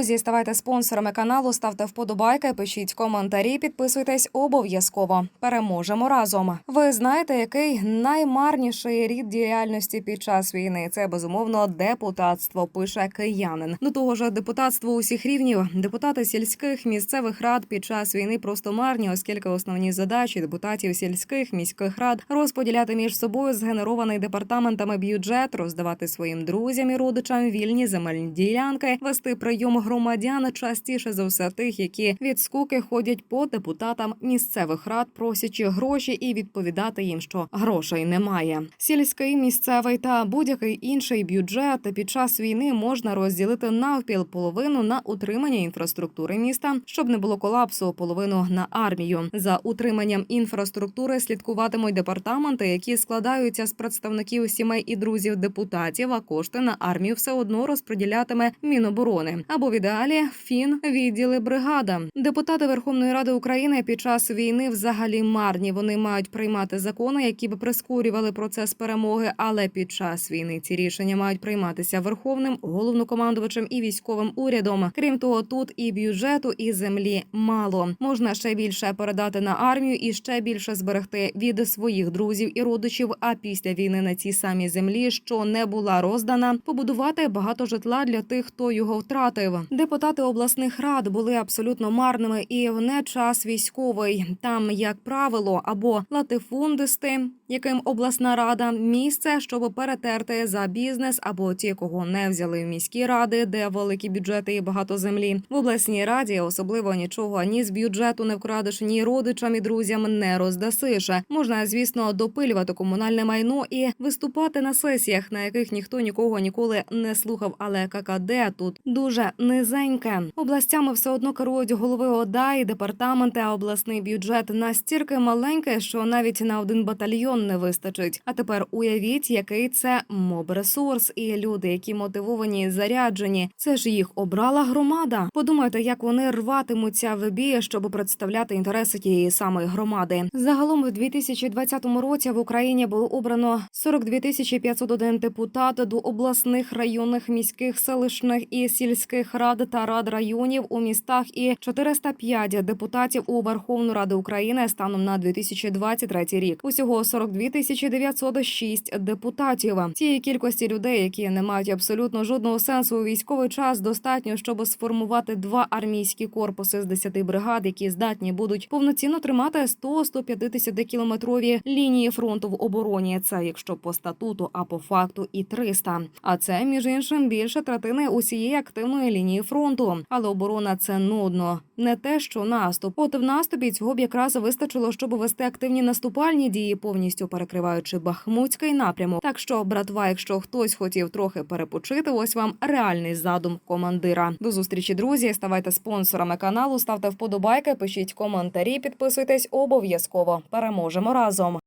Друзі, ставайте спонсорами каналу, ставте вподобайки, пишіть коментарі, підписуйтесь обов'язково. Переможемо разом. Ви знаєте, який наймарніший рід діяльності під час війни? Це безумовно депутатство. Пише киянин. До того ж, депутатство усіх рівнів. Депутати сільських місцевих рад під час війни просто марні, оскільки основні задачі депутатів сільських міських рад розподіляти між собою згенерований департаментами бюджет, роздавати своїм друзям і родичам вільні земельні ділянки, вести прийом громадян частіше за все тих, які від скуки ходять по депутатам місцевих рад, просячи гроші і відповідати їм, що грошей немає. Сільський місцевий та будь-який інший бюджет під час війни можна розділити навпіл половину на утримання інфраструктури міста, щоб не було колапсу, половину на армію. За утриманням інфраструктури слідкуватимуть департаменти, які складаються з представників сімей і друзів депутатів. А кошти на армію все одно розподілятиме Міноборони або в ідеалі фін відділи бригада. Депутати Верховної Ради України під час війни взагалі марні. Вони мають приймати закони, які б прискорювали процес перемоги. Але під час війни ці рішення мають прийматися верховним головнокомандувачем і військовим урядом. Крім того, тут і бюджету, і землі мало. Можна ще більше передати на армію і ще більше зберегти від своїх друзів і родичів. А після війни на цій самій землі, що не була роздана, побудувати багато житла для тих, хто його втратив. Депутати обласних рад були абсолютно марними і в не час військовий. Там, як правило, або латифундисти, яким обласна рада місце, щоб перетерти за бізнес, або ті, кого не взяли в міські ради, де великі бюджети і багато землі. В обласній раді особливо нічого ні з бюджету не вкрадеш, ні родичам і друзям не роздасиш. Можна, звісно, допилювати комунальне майно і виступати на сесіях, на яких ніхто нікого ніколи не слухав. Але ККД тут дуже низеньке. Областями все одно керують голови ОДА і департаменти, а обласний бюджет настільки маленький, що навіть на один батальйон не вистачить. А тепер уявіть, який це моб-ресурс, і люди, які мотивовані і заряджені. Це ж їх обрала громада. Подумайте, як вони рватимуться в бій, щоб представляти інтереси тієї самої громади. Загалом в 2020 році в Україні було обрано 42 тисячі 501 депутат до обласних, районних, міських, селищних і сільських рад та рад районів у містах і 405 депутатів у Верховну Раду України станом на 2023 рік. Усього 42 тисячі 906 депутатів. Цієї кількості людей, які не мають абсолютно жодного сенсу у військовий час, достатньо, щоб сформувати два армійські корпуси з 10 бригад, які здатні будуть повноцінно тримати 100-150 кілометрові лінії фронту в обороні. Це якщо по статуту, а по факту і 300. А це між іншим більше третини усієї активної лінії фронту. Але оборона це нудно, не те, що наступ. От в наступі цього б якраз вистачило, щоб вести активні наступальні дії, повністю перекриваючи Бахмутський напрямок. Так що, братва, якщо хтось хотів трохи перепочити, ось вам реальний задум командира. До зустрічі, друзі. Ставайте спонсорами каналу, ставте вподобайки, пишіть коментарі, підписуйтесь обов'язково. Переможемо разом.